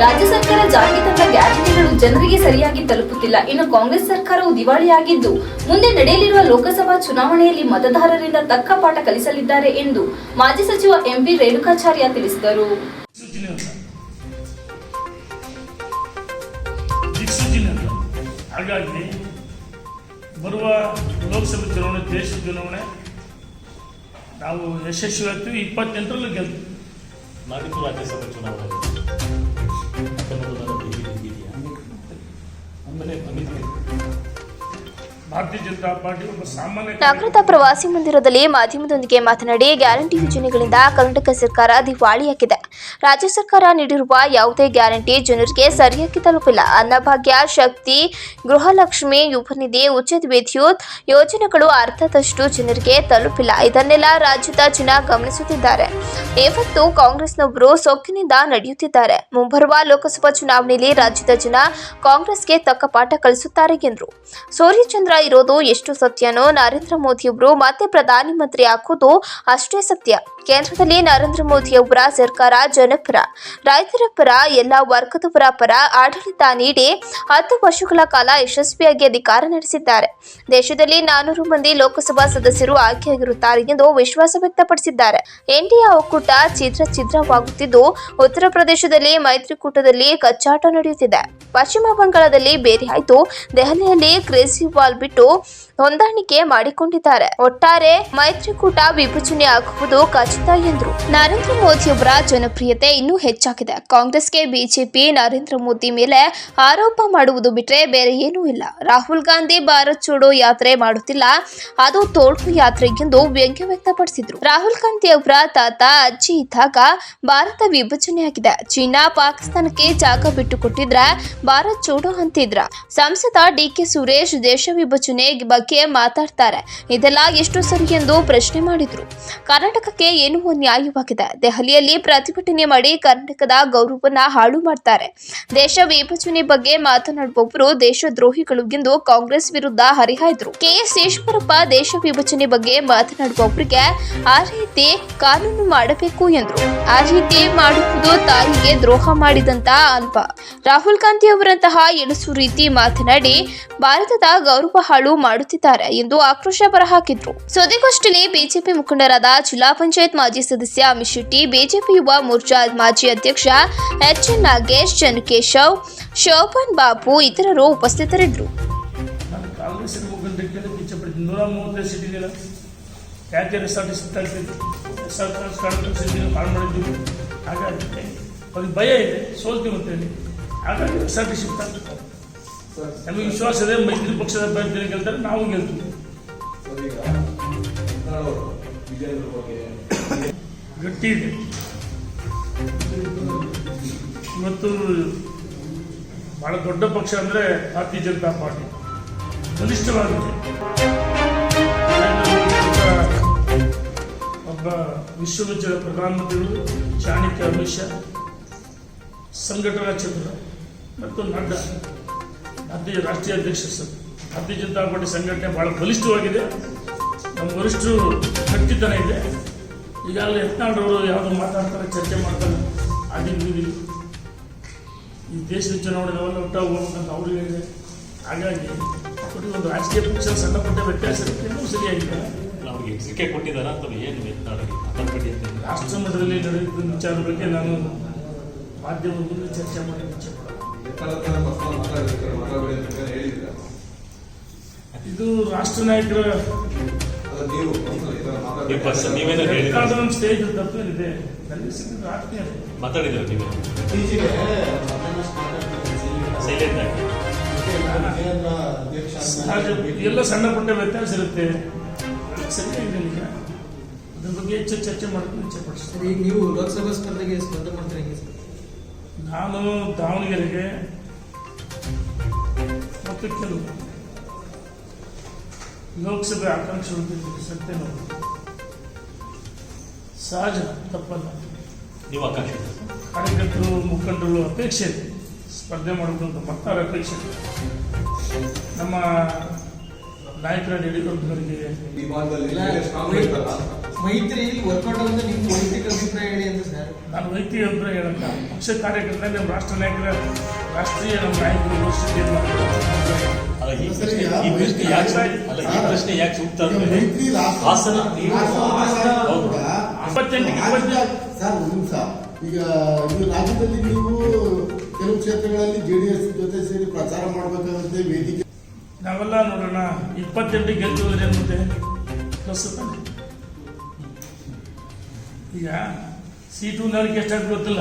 ರಾಜ್ಯ ಸರ್ಕಾರ ಜಾರಿಗೆ ತಂದ ಗ್ಯಾಜೆಟ್ಗಳು ಜನರಿಗೆ ಸರಿಯಾಗಿ ತಲುಪುತ್ತಿಲ್ಲ. ಇನ್ನು ಕಾಂಗ್ರೆಸ್ ಸರ್ಕಾರವು ದಿವಾಳಿಯಾಗಿದ್ದು ಮುಂದೆ ನಡೆಯಲಿರುವ ಲೋಕಸಭಾ ಚುನಾವಣೆಯಲ್ಲಿ ಮತದಾರರಿಂದ ತಕ್ಕ ಪಾಠ ಕಲಿಸಲಿದ್ದಾರೆ ಎಂದು ಮಾಜಿ ಸಚಿವ ಎಂಪಿ ರೇಣುಕಾಚಾರ್ಯ ತಿಳಿಸಿದರು. ಹಾಗಾಗಿ ಬರುವ ಲೋಕಸಭೆ ಚುನಾವಣೆ ದೇಶದ ಚುನಾವಣೆ ನಾವು ಯಶಸ್ವಿ ಆಗ್ತೀವಿ ಇಪ್ಪತ್ತೆಂಟರಲ್ಲೂ ಗೆಲ್ತೀವಿ. ನಾಡಿದ್ದು ರಾಜ್ಯಸಭಾ ಚುನಾವಣೆ. ಭಾರತೀಯ ಪ್ರವಾಸಿ ಮಂದಿರದಲ್ಲಿ ಮಾಧ್ಯಮದೊಂದಿಗೆ ಮಾತನಾಡಿ ಗ್ಯಾರಂಟಿ ಯೋಜನೆಗಳಿಂದ ಕರ್ನಾಟಕ ಸರ್ಕಾರ ದಿವಾಳಿಯಾಗಿದೆ ರಾಜ್ಯ ಸರ್ಕಾರ ನೀಡಿರುವ ಯಾವುದೇ ಗ್ಯಾರಂಟಿ ಜನರಿಗೆ ಸರಿಯಾಗಿ ತಲುಪಿಲ್ಲ. ಅನ್ನಭಾಗ್ಯ, ಶಕ್ತಿ, ಗೃಹಲಕ್ಷ್ಮಿ, ಯುವನಿಧಿ, ಉಚಿತ ವಿದ್ಯುತ್ ಯೋಜನೆಗಳು ಅರ್ಧದಷ್ಟು ಜನರಿಗೆ ತಲುಪಿಲ್ಲ. ಇದನ್ನೆಲ್ಲ ರಾಜ್ಯದ ಜನ ಗಮನಿಸುತ್ತಿದ್ದಾರೆ. ಇವತ್ತು ಕಾಂಗ್ರೆಸ್ನೊಬ್ಬರು ಸೊಕ್ಕಿನಿಂದ ನಡೆಯುತ್ತಿದ್ದಾರೆ. ಮುಂಬರುವ ಲೋಕಸಭಾ ಚುನಾವಣೆಯಲ್ಲಿ ರಾಜ್ಯದ ಜನ ಕಾಂಗ್ರೆಸ್ಗೆ ತಕ್ಕ ಪಾಠ ಕಲಿಸುತ್ತಾರೆ ಎಂದರು. ಸೂರ್ಯಚಂದ್ರ ಇರೋದು ಎಷ್ಟು ಸತ್ಯನೋ ನರೇಂದ್ರ ಮೋದಿಯವರು ಮತ್ತೆ ಪ್ರಧಾನಿ ಮಂತ್ರಿ ಹಾಕೋದು ಅಷ್ಟೇ ಸತ್ಯ. ಕೇಂದ್ರದಲ್ಲಿ ನರೇಂದ್ರ ಮೋದಿಯವರ ಸರ್ಕಾರ ಜನಪರ. ರೈತರ ಪರ, ಎಲ್ಲ ವರ್ಗದವರ ಪರ ಆಡಳಿತ ನೀಡಿ ಹತ್ತು ವರ್ಷಗಳ ಕಾಲ ಯಶಸ್ವಿಯಾಗಿ ಅಧಿಕಾರ ನಡೆಸಿದ್ದಾರೆ. ದೇಶದಲ್ಲಿ ನಾನೂರು ಮಂದಿ ಲೋಕಸಭಾ ಸದಸ್ಯರು ಆಯ್ಕೆಯಾಗಿರುತ್ತಾರೆ ಎಂದು ವಿಶ್ವಾಸ ವ್ಯಕ್ತಪಡಿಸಿದ್ದಾರೆ. ಎನ್ಡಿಎ ಒಕ್ಕೂಟ ಛಿದ್ರ ಛಿದ್ರವಾಗುತ್ತಿದ್ದು, ಉತ್ತರ ಪ್ರದೇಶದಲ್ಲಿ ಮೈತ್ರಿಕೂಟದಲ್ಲಿ ಕಚ್ಚಾಟ ನಡೆಯುತ್ತಿದೆ. ಪಶ್ಚಿಮ ಬಂಗಾಳದಲ್ಲಿ ಬೇರೆಯಾಯಿತು ದೆಹಲಿಯಲ್ಲಿ ಕೇಜ್ರಿವಾಲ್ ಬಿಟ್ಟು ಹೊಂದಾಣಿಕೆ ಮಾಡಿಕೊಂಡಿದ್ದಾರೆ. ಒಟ್ಟಾರೆ ಮೈತ್ರಿಕೂಟ ವಿಭಜನೆ ಆಗುವುದು ಖಚಿತ ಎಂದರು. ನರೇಂದ್ರ ಮೋದಿಯವರ ಜನಪ್ರಿಯತೆ ಇನ್ನೂ ಹೆಚ್ಚಾಗಿದೆ. ಕಾಂಗ್ರೆಸ್ಗೆ ಬಿಜೆಪಿ, ನರೇಂದ್ರ ಮೋದಿ ಮೇಲೆ ಆರೋಪ ಮಾಡುವುದು ಬಿಟ್ಟರೆ ಬೇರೆ ಏನೂ ಇಲ್ಲ. ರಾಹುಲ್ ಗಾಂಧಿ ಭಾರತ್ ಚೋಡೋ ಯಾತ್ರೆ ಮಾಡುತ್ತಿಲ್ಲ. ಅದು ತೋಳ್ಕು ಯಾತ್ರೆ ಎಂದು ವ್ಯಂಗ್ಯ ವ್ಯಕ್ತಪಡಿಸಿದ್ರು. ರಾಹುಲ್ ಗಾಂಧಿ ಅವರ ತಾತ ಅಜ್ಜಿ ಇದ್ದಾಗ ಭಾರತ ವಿಭಜನೆಯಾಗಿದೆ. ಚೀನಾ ಪಾಕಿಸ್ತಾನಕ್ಕೆ ಜಾಗ ಬಿಟ್ಟುಕೊಟ್ಟಿದ್ರೆ ಭಾರತ್ ಚೂಡು ಅಂತಿದ್ರ. ಸಂಸದ ಡಿ ಕೆ ಸುರೇಶ್ ದೇಶ ವಿಭಜನೆ ಬಗ್ಗೆ ಮಾತಾಡ್ತಾರೆ. ಇದೆಲ್ಲ ಎಷ್ಟು ಸರಿ ಎಂದು ಪ್ರಶ್ನೆ ಮಾಡಿದ್ರು. ಕರ್ನಾಟಕಕ್ಕೆ ಏನು ನ್ಯಾಯವಾಗಿದೆ ದೆಹಲಿಯಲ್ಲಿ ಪ್ರತಿಭಟನೆ ಮಾಡಿ ಕರ್ನಾಟಕದ ಗೌರವವನ್ನ ಹಾಳು ಮಾಡ್ತಾರೆ. ದೇಶ ವಿಭಜನೆ ಬಗ್ಗೆ ಮಾತನಾಡುವವರು ದೇಶದ್ರೋಹಿಗಳು ಎಂದು ಕಾಂಗ್ರೆಸ್ ವಿರುದ್ಧ ಹರಿಹಾಯ್ದ್ರು. ಕೆಎಸ್ ಈಶ್ವರಪ್ಪ ದೇಶ ವಿಭಜನೆ ಬಗ್ಗೆ ಮಾತನಾಡುವವರಿಗೆ ಆ ರೀತಿ ಕಾನೂನು ಮಾಡಬೇಕು ಎಂದರು. ಆ ರೀತಿ ಮಾಡುವುದು ತಾಯಿಗೆ ದ್ರೋಹ ಮಾಡಿದಂತ ಅಲ್ಪ ರಾಹುಲ್ ಗಾಂಧಿ ಅವರಂತಹ ಎಣಸು ರೀತಿ ಮಾತನಾಡಿ, ಭಾರತದ ಗೌರವ ಹಾಳು ಮಾಡುತ್ತಿದ್ದಾರೆ ಎಂದು ಆಕ್ರೋಶ ಹೊರಹಾಕಿದ್ರು ಸುದ್ದಿಗೋಷ್ಠಿಯಲ್ಲಿ ಬಿಜೆಪಿ ಮುಖಂಡರಾದ ಜಿಲ್ಲಾ ಪಂಚಾಯತ್ ಮಾಜಿ ಸದಸ್ಯ ಅಮಿತ್ ಶೆಟ್ಟಿ, ಬಿಜೆಪಿ ಯುವ ಮೋರ್ಚಾ ಮಾಜಿ ಅಧ್ಯಕ್ಷ ಎಚ್ ಎನ್ ನಾಗೇಶ್ ಚನ್ಕೇಶವ್ ಶೋಭನ್ ಬಾಬು ಇತರರು ಉಪಸ್ಥಿತರಿದ್ದರು. ಹಾಗಾಗಿ ಅವ್ರಿಗೆ ಭಯ ಇದೆ, ಸೋಲ್ತೀವಿ ಹಾಗಾಗಿ ಎಸ್ ಆರ್ ಟಿ ಸಿ ನಮಗೆ ವಿಶ್ವಾಸ ಇದೆ ಮೈತ್ರಿ ಪಕ್ಷದ ಅಭ್ಯರ್ಥಿಗಳು ಗೆಲ್ತಾರೆ ನಾವು ಗೆಲ್ತೀವಿ ಗಟ್ಟಿ ಇದೆ ಇವತ್ತು ಬಹಳ ದೊಡ್ಡ ಪಕ್ಷ ಅಂದರೆ ಭಾರತೀಯ ಜನತಾ ಪಾರ್ಟಿ ಬಲಿಷ್ಠವಾಗಿದೆ ಒಬ್ಬ ವಿಶ್ವವಿದ್ಯಾಲಯ ಪ್ರಧಾನಮಂತ್ರಿಗಳು ಚಾಣಕ್ಯ ಅಮಿತ್ ಶಾ ಸಂಘಟನಾ ಚಂದ್ರ ಮತ್ತು ನಡ್ಡ ಭಾರತೀಯ ರಾಷ್ಟ್ರೀಯ ಅಧ್ಯಕ್ಷ ಸರ್. ಭಾರತೀಯ ಜನತಾ ಪಾರ್ಟಿ ಸಂಘಟನೆ ಬಹಳ ಬಲಿಷ್ಠವಾಗಿದೆ. ನಮ್ಮ ವರಿಷ್ಠರು ಕಟ್ಟಿತನ ಇದೆ. ಈಗಾಗಲೇ ಯತ್ನಾಳ್ರವರು ಯಾವುದೋ ಮಾತಾಡ್ತಾರೆ ಚರ್ಚೆ ಮಾಡ್ತಾರೆ ಇದಿಲ್ಲಿ. ಈ ದೇಶದ ಚುನಾವಣೆ ಅವೆಲ್ಲ ಒಟ್ಟ ಹೋಗ್ಬೇಕಂತ ಅವ್ರಿಗೆ ಇದೆ ಹಾಗಾಗಿ ಒಟ್ಟಿಗೆ ಒಂದು ರಾಜಕೀಯ ಪಕ್ಷ ಸಣ್ಣ ಪುಟ್ಟ ವ್ಯತ್ಯಾಸ ಇರುತ್ತೆ ಸರಿಯಾಗಿದೆ ನಮಗೆ ಎಚ್ಚರಿಕೆ ಕೊಟ್ಟಿದ್ದಾರೆ ಅಥವಾ ಏನು ಅಂತ. ರಾಷ್ಟ್ರ ಮಟ್ಟದಲ್ಲಿ ನಡೆಯುತ್ತಿರುವ ವಿಚಾರದ ಬಗ್ಗೆ ನಾನು ಮಾಧ್ಯಮದ ಮುಂದೆ ಚರ್ಚೆ ಮಾಡಿ ಇದು ರಾಷ್ಟ್ರ ನಾಯಕರ ನೀವು ಬಸ್ ನೀವೇನೋ ಹೇಳಿದ್ರೆ. ಬೇಕಾದ ಒಂದು ಸ್ಟೇಜ್ ನನಗೆ ಸಿಕ್ಕಿದ ಆತ್ಮೀಯ ಮಾತಾಡಿದ್ರೆ ನೀವು? ಸೈಲೆಂಟ್ ಆಗಿ. ಸಹಜ ಎಲ್ಲ ಸಣ್ಣ ಪುಟ್ಟ ವ್ಯತ್ಯಾಸ ಇರುತ್ತೆ. ಈಗ. ಅದ್ರ ಬಗ್ಗೆ ಹೆಚ್ಚು ಚರ್ಚೆ ಮಾಡ್ತೀನಿ ಇಚ್ಛೆ ಈಗ ನೀವು ಲೋಕಸಭಾ ಸ್ಪರ್ಧೆಗೆ ಸ್ಪರ್ಧೆ ಮಾಡ್ತೀರಿ ಹೆಂಗೆ ಸರ್? ನಾನು ದಾವಣಗೆರೆಗೆ ಮತ್ತು ಕೆಲವು ಲೋಕಸಭೆ ಆಕಾಂಕ್ಷೆ ಸತ್ಯ ಸಹಜ ತಪ್ಪಲ್ಲ. ನೀವು ಆಕಾಂಕ್ಷೆ. ಕಾರ್ಯಕರ್ತರು ಮುಖಂಡರು ಅಪೇಕ್ಷೆ ಇದೆ. ಸ್ಪರ್ಧೆ ಮಾಡಬೇಕು ಅಂತ ಮತ್ತಾರ ಅಪೇಕ್ಷೆ ಇದೆ. ನಮ್ಮ ನಾಯಕರ ಯಡಿಯೂರಪ್ಪನವರಿಗೆ ಮೈತ್ರಿ ವರ್ಕೌಟ್ ಅಂತ ನಿಮ್ಮ ವೈಯಕ್ತಿಕ ಅಭಿಪ್ರಾಯ ಹೇಳಿ ಅಂತ ಸರ್. ನಾನು ವೈಯಕ್ತಿಕ ಅಭಿಪ್ರಾಯ ಹೇಳಕ್ಕ ಪಕ್ಷ ಕಾರ್ಯಕರ್ತ ನಮ್ಮ ರಾಷ್ಟ್ರ ನಾಯಕರ ರಾಷ್ಟ್ರೀಯ ನಮ್ಮ ನಾಯಕರು ಏನ್ ಅಲ್ಲ ಈ ಸರಿ, ಪ್ರಶ್ನೆ ಈ ಪ್ರಶ್ನೆ ಯಾಕೆ ಅಲ್ಲ ಈ ಪ್ರಶ್ನೆ ಯಾಕೆ ಸೂಕ್ತ ಈಗ ಅಂದ್ರೆ ಹಾಸನ ಇಪ್ಪತ್ತೆಂಟಕ್ಕೆ ಸರ್ ಒಂದು ನಿಮಿಷ. ಈಗ ಇದು ರಾಜ್ಯದಲ್ಲಿ ನೀವು ಕೆಲವು ಕ್ಷೇತ್ರಗಳಲ್ಲಿ ಜೆ ಡಿ ಎಸ್ ಜೊತೆ ಸೇರಿ ಪ್ರಚಾರ ಮಾಡಬೇಕಾಗುತ್ತೆ ವೇದಿಕೆ ನಾವೆಲ್ಲ ನೋಡೋಣ. ಇಪ್ಪತ್ತೆಂಟು ಗೆದ್ದು ಮತ್ತೆ. ಪ್ಲಸ್ ತಾನೆ ಈಗ ಸೀಟು ನನಗೆ ಎಷ್ಟಾಗಿ ಗೊತ್ತಿಲ್ಲ.